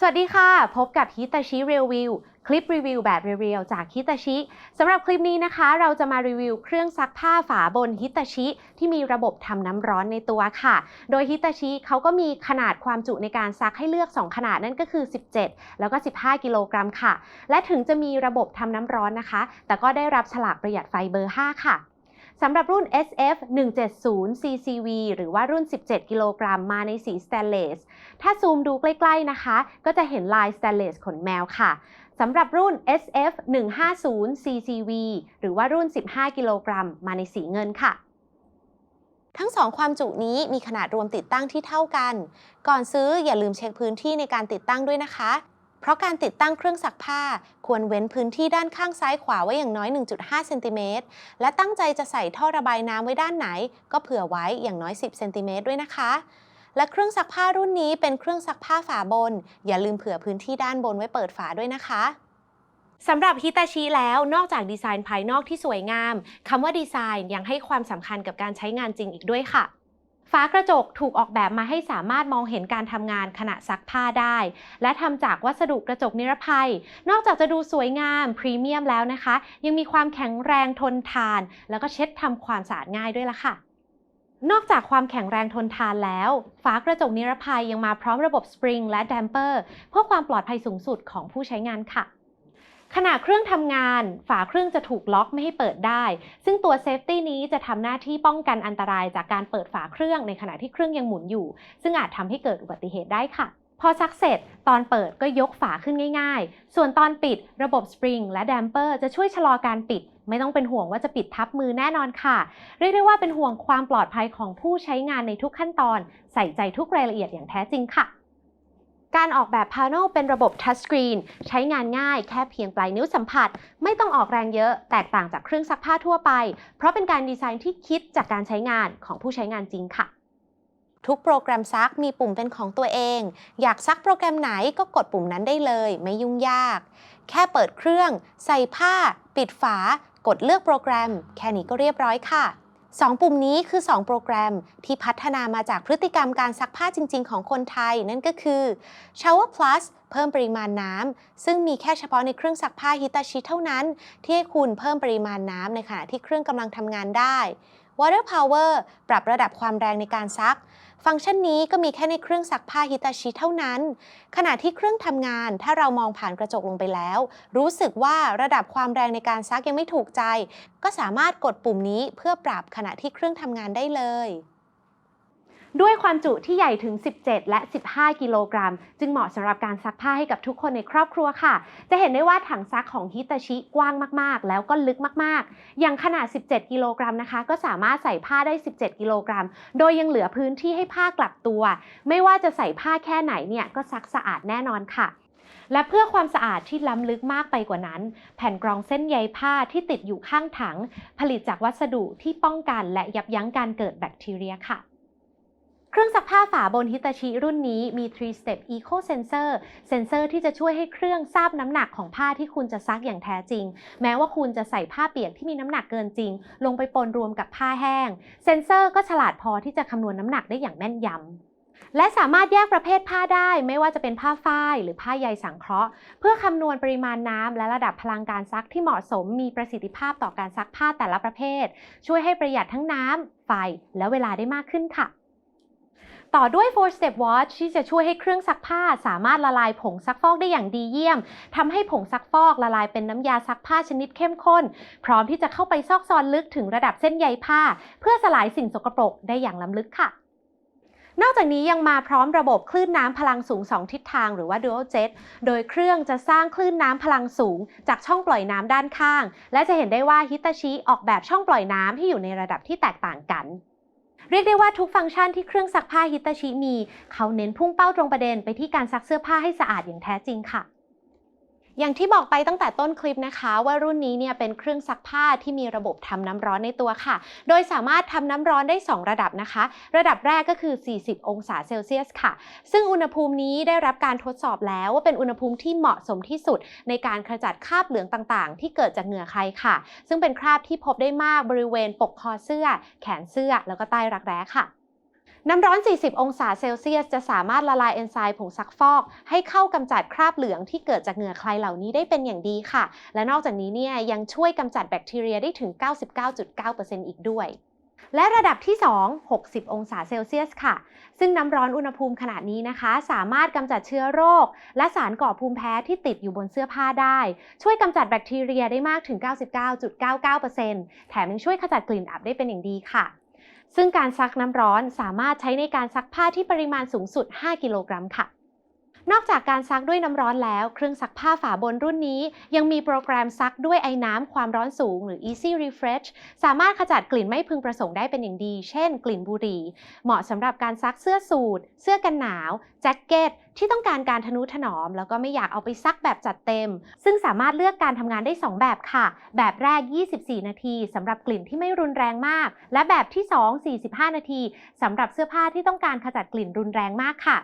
สวัสดีค่ะ พบกับฮิตาชิรีวิวคลิปรีวิวแบบเรียวๆจากฮิตาชิสำหรับคลิปนี้นะคะ เราจะมารีวิวเครื่องซักผ้าฝาบนฮิตาชิที่มีระบบทำน้ำร้อนในตัวค่ะ โดยฮิตาชิเขาก็มีขนาดความจุในการซักให้เลือก 2 ขนาดนั่นก็คือ 17 แล้วก็ 15 กิโลกรัมค่ะ และถึงจะมีระบบทำน้ำร้อนนะคะ แต่ก็ได้รับฉลากประหยัดไฟเบอร์ 5 ค่ะ สำหรับรุ่น SF 170 CCV หรือว่ารุ่น 17 กิโลกรัมมาในสีสแตนเลส ถ้าซูมดูใกล้ ๆ นะคะ ก็จะเห็นลายสแตนเลสขนแมวค่ะสำหรับรุ่น SF 150 CCV หรือว่ารุ่น 15 กิโลกรัมมาในสีเงินค่ะ ทั้งสองความจุนี้มีขนาดรวมติดตั้งที่เท่ากัน ก่อนซื้ออย่าลืมเช็คพื้นที่ในการติดตั้งด้วยนะคะ เพราะการติดตั้งเครื่องซักผ้า ควรเว้นพื้นที่ด้านข้างซ้ายขวาไว้อย่างน้อย 1.5 เซนติเมตร และตั้งใจจะใส่ท่อระบายน้ำไว้ด้านไหน ก็เผื่อไว้อย่างน้อย 10 เซนติเมตรด้วยนะคะ และเครื่องซักผ้ารุ่นนี้เป็นเครื่องซักผ้าฝาบน อย่าลืมเผื่อพื้นที่ด้านบนไว้เปิดฝาด้วยนะคะสำหรับฮิตาชิแล้วนอกจากดีไซน์ภายนอกที่สวยงามคำว่าดีไซน์ยังให้ความสำคัญกับการใช้งานจริงอีกด้วยค่ะ ฝากระจกถูกออกแบบมาให้สามารถมองเห็นการทำงานขณะซักผ้าได้ และทำจากวัสดุกระจกนิรภัย นอกจากจะดูสวยงามพรีเมียมแล้วนะคะ ยังมีความแข็งแรงทนทาน แล้วก็เช็ดทำความสะอาดง่ายด้วยล่ะค่ะนอกจากความแข็งแรงทนทานแล้ว ฝากระจกนิรภัยยังมาพร้อมระบบสปริงและแดมเปอร์เพื่อความปลอดภัยสูงสุดของผู้ใช้งานค่ะ ขณะเครื่องทำงาน ฝาเครื่องจะถูกล็อกไม่ให้เปิดได้ ซึ่งตัวเซฟตี้นี้จะทำหน้าที่ป้องกันอันตรายจากการเปิดฝาเครื่องในขณะที่เครื่องยังหมุนอยู่ ซึ่งอาจทำให้เกิดอุบัติเหตุได้ค่ะ พอซักเสร็จ ตอนเปิดก็ยกฝาขึ้นง่ายๆ ส่วนตอนปิดระบบสปริงและแดมเปอร์จะช่วยชะลอการปิด ไม่ต้องเป็นห่วงว่าจะปิดทับมือแน่นอนค่ะ เรียกได้ว่าเป็นห่วงความปลอดภัยของผู้ใช้งานในทุกขั้นตอน ใส่ใจทุกรายละเอียดอย่างแท้จริงค่ะ การออกแบบพา n e l เป็นระบบทัชสกรีนใช้งานง่ายแค่เพียงปลายนิ้วสัมผัส ไม่ต้องออกแรงเยอะ แตกต่างจากเครื่องซักผ้าทั่วไป เพราะเป็นการดีไซน์ที่คิดจากการใช้งานของผู้ใช้งานจริงค่ะ ทุกโปรแกรมซักมีปุ่มเป็นของตัวเอง อยากซักโปรแกรมไหนก็กดปุ่มนั้นได้เลย ไม่ยุ่งยาก แค่เปิดเครื่อง ใส่ผ้า ปิดฝา กดเลือกโปรแกรม แค่นี้ก็เรียบร้อยค่ะ 2 ปุ่มนี้คือ 2 โปรแกรมที่พัฒนามาจากพฤติกรรมการซักผ้าจริง ๆ ของคนไทย นั่นก็คือ Shower Plus เพิ่มปริมาณน้ำ ซึ่งมีแค่เฉพาะในเครื่องซักผ้าฮิตาชิเท่านั้น ที่ให้คุณเพิ่มปริมาณน้ำในขณะที่เครื่องกำลังทำงานได้ Water Power ปรับระดับความแรงในการซัก ฟังก์ชันนี้ก็มีแค่ในเครื่องซักผ้าฮิตาชิเท่านั้น ขณะที่เครื่องทำงานถ้าเรามองผ่านกระจกลงไปแล้ว รู้สึกว่าระดับความแรงในการซักยังไม่ถูกใจ ก็สามารถกดปุ่มนี้เพื่อปรับขณะที่เครื่องทำงานได้เลย ด้วยความจุที่ใหญ่ถึง 17 และ 15 กิโลกรัม จึงเหมาะสำหรับการซักผ้าให้กับทุกคนในครอบครัวค่ะ จะเห็นได้ว่าถังซักของฮิตาชิกว้างมากๆ แล้วก็ลึกมากๆ อย่างขนาด 17 กิโลกรัมนะคะ ก็สามารถใส่ผ้าได้ 17 กิโลกรัม โดยยังเหลือพื้นที่ให้ผ้ากลับตัว ไม่ว่าจะใส่ผ้าแค่ไหนเนี่ยก็ซักสะอาดแน่นอนค่ะและเพื่อความสะอาดที่ล้ำลึกมากไปกว่านั้น แผ่นกรองเส้นใยผ้าที่ติดอยู่ข้างถัง ผลิตจากวัสดุที่ป้องกันและยับยั้งการเกิดแบคทีเรียค่ะ เครื่องซักผ้าฝาบนฮิตาชิรุ่นนี้มี 3 step eco sensor เซนเซอร์ที่จะช่วยให้เครื่องทราบน้ำหนักของผ้าที่คุณจะซักอย่างแท้จริง แม้ว่าคุณจะใส่ผ้าเปียกที่มีน้ำหนักเกินจริง ลงไปปนรวมกับผ้าแห้ง เซนเซอร์ก็ฉลาดพอที่จะคำนวณน้ำหนักได้อย่างแม่นยำและสามารถแยกประเภทผ้าได้ ไม่ว่าจะเป็นผ้าฝ้ายหรือผ้าใยสังเคราะห์ เพื่อคำนวณปริมาณน้ำและระดับพลังการซักที่เหมาะสมมีประสิทธิภาพต่อการซักผ้าแต่ละประเภท ช่วยให้ประหยัดทั้งน้ำไฟและเวลาได้มากขึ้นค่ะ ต่อด้วย 4 step watch ที่จะช่วยให้เครื่องซักผ้าสามารถละลายผงซักฟอกได้อย่างดีเยี่ยมทำให้ผงซักฟอกละลายเป็นน้ำยาซักผ้าชนิดเข้มข้น พร้อมที่จะเข้าไปซอกซอนลึกถึงระดับเส้นใยผ้า เพื่อสลายสิ่งสกปรกได้อย่างล้ำลึกค่ะนอกจากนี้ยังมาพร้อมระบบคลื่นน้ำพลังสูง 2 ทิศทางหรือว่า dual jet โดยเครื่องจะสร้างคลื่นน้ำพลังสูง จากช่องปล่อยน้ำด้านข้าง และจะเห็นได้ว่าฮิตาชิออกแบบช่องปล่อยน้ำที่อยู่ในระดับที่แตกต่างกัน เรียกได้ว่าทุกฟังก์ชันที่เครื่องซักผ้าฮิตาชิมี เขาเน้นพุ่งเป้าตรงประเด็นไปที่การซักเสื้อผ้าให้สะอาดอย่างแท้จริงค่ะ อย่างที่บอกไปตั้งแต่ต้นคลิปนะคะ ว่ารุ่นนี้เนี่ยเป็นเครื่องซักผ้าที่มีระบบทำน้ำร้อนในตัวค่ะ โดยสามารถทำน้ำร้อนได้ 2 ระดับนะคะ ระดับแรกก็คือ 40 องศาเซลเซียสค่ะ ซึ่งอุณหภูมินี้ได้รับการทดสอบแล้วว่าเป็นอุณหภูมิที่เหมาะสมที่สุด ในการขจัดคราบเหลืองต่างๆ ที่เกิดจากเหงื่อใครค่ะ ซึ่งเป็นคราบที่พบได้มากบริเวณปกคอเสื้อ แขนเสื้อแล้วก็ใต้รักแร้ค่ะ น้ำร้อน 40 องศาเซลเซียส จะสามารถละลายเอนไซม์ผงซักฟอก ให้เข้ากำจัดคราบเหลืองที่เกิดจากเหงื่อใครเหล่านี้ได้เป็นอย่างดีค่ะ และนอกจากนี้เนี่ยยังช่วยกำจัดแบคทีเรียได้ถึง 99.9%อีกด้วยและระดับที่ 2 60 องศาเซลเซียสค่ะ ซึ่งน้ำร้อนอุณหภูมิขนาดนี้นะคะ สามารถกำจัดเชื้อโรค และสารก่อภูมิแพ้ที่ติดอยู่บนเสื้อผ้าได้ ช่วยกำจัดแบคทีเรียได้มากถึง 99.99%แถมยังช่วยขจัดกลิ่นอับได้เป็นอย่างดีค่ะ ซึ่งการซักน้ำร้อนสามารถใช้ในการซักผ้าที่ปริมาณสูงสุด 5 กิโลกรัมค่ะ นอกจากการซักด้วยน้ำร้อนแล้ว เครื่องซักผ้าฝาบนรุ่นนี้ ยังมีโปรแกรมซักด้วยไอ้น้ำความร้อนสูงหรือ Easy Refresh สามารถขจัดกลิ่นไม่พึงประสงค์ได้เป็นอย่างดี เช่น กลิ่นบุหรี่ เหมาะสำหรับการซักเสื้อสูทเสื้อกันหนาว แจ็คเก็ต ที่ต้องการการทนุถนอม แล้วก็ไม่อยากเอาไปซักแบบจัดเต็ม ซึ่งสามารถเลือกการทำงานได้ 2 แบบค่ะ แบบแรก 24 นาทีสำหรับกลิ่นที่ไม่รุนแรงมาก และแบบที่ 2 45 นาทีสำหรับเสื้อผ้าที่ต้องการขจัดกลิ่นรุนแรงมากค่ะ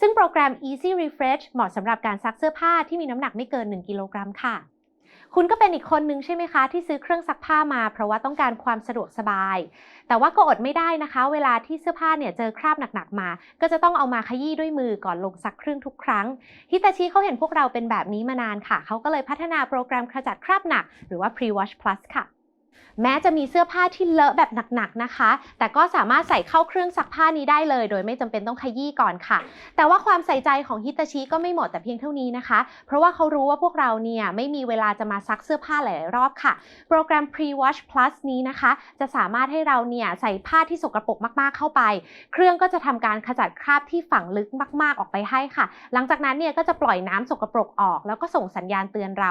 ซึ่งโปรแกรม Easy Refresh เหมาะสำหรับการซักเสื้อผ้าที่มีน้ำหนักไม่เกิน 1 กิโลกรัมค่ะ คุณก็เป็นอีกคนนึงใช่ไหมคะ ที่ซื้อเครื่องซักผ้ามา เพราะว่าต้องการความสะดวกสบาย แต่ว่าก็อดไม่ได้นะคะ เวลาที่เสื้อผ้าเนี่ยเจอคราบหนักๆมา ก็จะต้องเอามาขยี้ด้วยมือก่อนลงซักเครื่องทุกครั้งฮิตาชิเขาเห็นพวกเราเป็นแบบนี้มานานค่ะเขาก็เลยพัฒนาโปรแกรมขจัดคราบหนัก หรือว่า Pre-Wash Plus ค่ะ แม้จะมีเสื้อผ้าที่เลอะแบบหนักๆนะคะ แต่ก็สามารถใส่เข้าเครื่องซักผ้านี้ได้เลย โดยไม่จำเป็นต้องขยี้ก่อนค่ะ แต่ว่าความใส่ใจของฮิตาชิก็ไม่หมดแต่เพียงเท่านี้นะคะ เพราะว่าเขารู้ว่าพวกเราเนี่ยไม่มีเวลาจะมาซักเสื้อผ้าหลายๆรอบค่ะ โปรแกรม Pre-Wash Plus นี้นะคะ จะสามารถให้เราเนี่ยใส่ผ้าที่สกรปรกมากๆเข้าไป เครื่องก็จะทำการขจัดคราบที่ฝังลึกมาก ๆออกไปให้ค่ะ หลังจากนั้นเนี่ยก็จะปล่อยน้ำสกรปรกออก แล้วก็ส่งสัญญาณเตือนเรา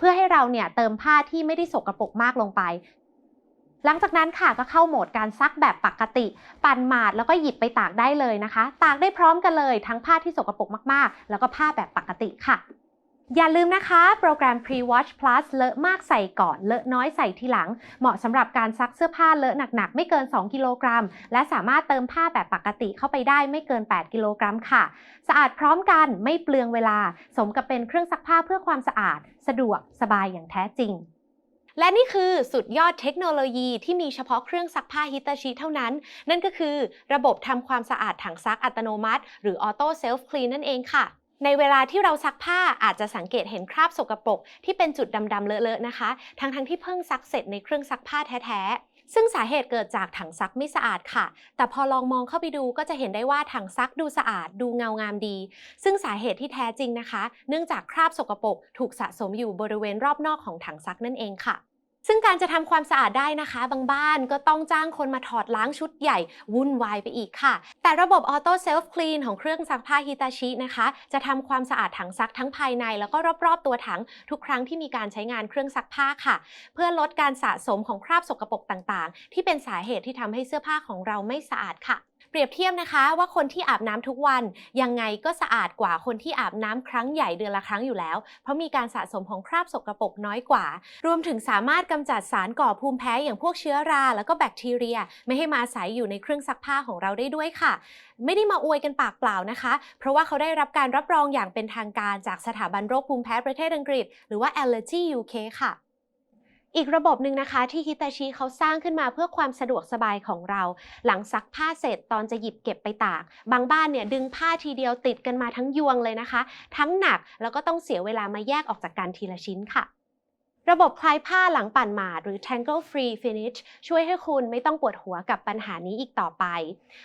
พื่อให้เราเนี่ยเติมผ้าที่ไม่ได้สกรปรกมากลงไป หลังจากนั้นค่ะก็เข้าโหมดการซักแบบปกติ ปั่นหมาดแล้วก็หยิบไปตากได้เลยนะคะ ตากได้พร้อมกันเลยทั้งผ้าที่สกรปรกมากๆ แล้วก็ผ้าแบบปกติค่ะ อย่าลืมนะคะโปรแกรม Pre-Wash Plus เลอะมากใส่ก่อน เลอะน้อยใส่ทีหลัง เหมาะสำหรับการซักเสื้อผ้าเลอะหนักๆ ไม่เกิน 2 กิโลกรัม และสามารถเติมผ้าแบบปกติเข้าไปได้ไม่เกิน 8 กิโลกรัมค่ะ สะอาดพร้อมกันไม่เปลืองเวลา สมกับเป็นเครื่องซักผ้าเพื่อความสะอาด สะดวกสบายอย่างแท้จริงและนี่คือสุดยอดเทคโนโลยีที่มีเฉพาะเครื่องซักผ้าฮิตาชิเท่านั้น นั่นก็คือระบบทำความสะอาดถังซักอัตโนมัติ หรือ Auto Self Clean นั่นเองค่ะ ในเวลาที่เราซักผ้าอาจจะสังเกตเห็นคราบสกปรกที่เป็นจุดดำๆเลอะๆนะคะ ทั้งๆทที่เพิ่งซักเสร็จในเครื่องซักผ้าแท้ๆ ซึ่งสาเหตุเกิดจากถังซักไม่สะอาดค่ะ แต่พอลองมองเข้าไปดูก็จะเห็นได้ว่าถังซักดูสะอาดดูเงางามดี ซึ่งสาเหตุที่แท้จริงนะคะ เนื่องจากคราบสกปรกถูกสะสมอยู่บริเวณรอบนอกของถังซักนั่นเองค่ะ ซึ่งการจะทำความสะอาดได้นะคะ บางบ้านก็ต้องจ้างคนมาถอดล้างชุดใหญ่ วุ่นวายไปอีกค่ะ แต่ระบบ Auto Self Clean ของเครื่องซักผ้าฮิตาชินะคะ จะทำความสะอาดถังซักทั้งภายใน แล้วก็รอบๆตัวถังทุกครั้งที่มีการใช้งานเครื่องซักผ้าค่ะ เพื่อลดการสะสมของคราบสกปรกต่างๆ ที่เป็นสาเหตุที่ทำให้เสื้อผ้าของเราไม่สะอาดค่ะ เปรียบเทียบนะคะว่าคนที่อาบน้ำทุกวันยังไงก็สะอาดกว่าคนที่อาบน้ำครั้งใหญ่เดือนละครั้งอยู่แล้ว เพราะมีการสะสมของคราบสกรปรกน้อยกว่า รวมถึงสามารถกำจัดสารก่อภูมิแพ้อย่างพวกเชื้อรา แล้วก็แบคทีเรีย ไม่ให้มาอาศัยอยู่ในเครื่องซักผ้าของเราได้ด้วยค่ะ ไม่ได้มาอวยกันปากเปล่านะคะ เพราะว่าเขาได้รับการรับรองอย่างเป็นทางการจากสถาบันโรคภูมิแพ้ประเทศอังกฤษ หรือว่า Allergy UK ค่ะ อีกระบบหนึ่งนะคะที่ฮิตาชิเขาสร้างขึ้นมาเพื่อความสะดวกสบายของเรา หลังซักผ้าเสร็จตอนจะหยิบเก็บไปตาก บางบ้านเนี่ยดึงผ้าทีเดียวติดกันมาทั้งยวงเลยนะคะ ทั้งหนักแล้วก็ต้องเสียเวลามาแยกออกจากกันทีละชิ้นค่ะ ระบบคลายผ้าหลังปั่นหมาดหรือ Tangle Free Finish ช่วยให้คุณไม่ต้องปวดหัวกับปัญหานี้อีกต่อไป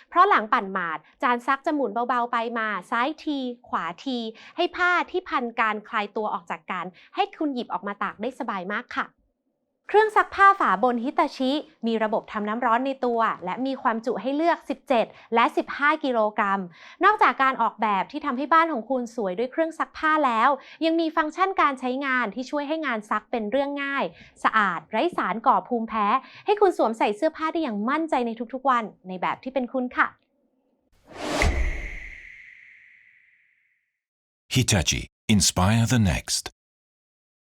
เพราะหลังปั่นหมาดจานซักจะหมุนเบาๆไปมา ซ้ายที ขวาที ให้ผ้าที่พันการคลายตัวออกจากกัน ให้คุณหยิบออกมาตากได้สบายมากค่ะ เครื่องซักผ้าฝาบนฮิตาชิ มีระบบทำน้ำร้อนในตัว และมีความจุให้เลือก 17 และ 15 กิโลกรัม นอกจากการออกแบบที่ทำให้บ้านของคุณสวยด้วยเครื่องซักผ้าแล้ว ยังมีฟังก์ชันการใช้งานที่ช่วยให้งานซักเป็นเรื่องง่าย สะอาด ไร้สารก่อภูมิแพ้ ให้คุณสวมใส่เสื้อผ้าได้อย่างมั่นใจในทุกๆวัน ในแบบที่เป็นคุณค่ะ Hitachi. Inspire the next.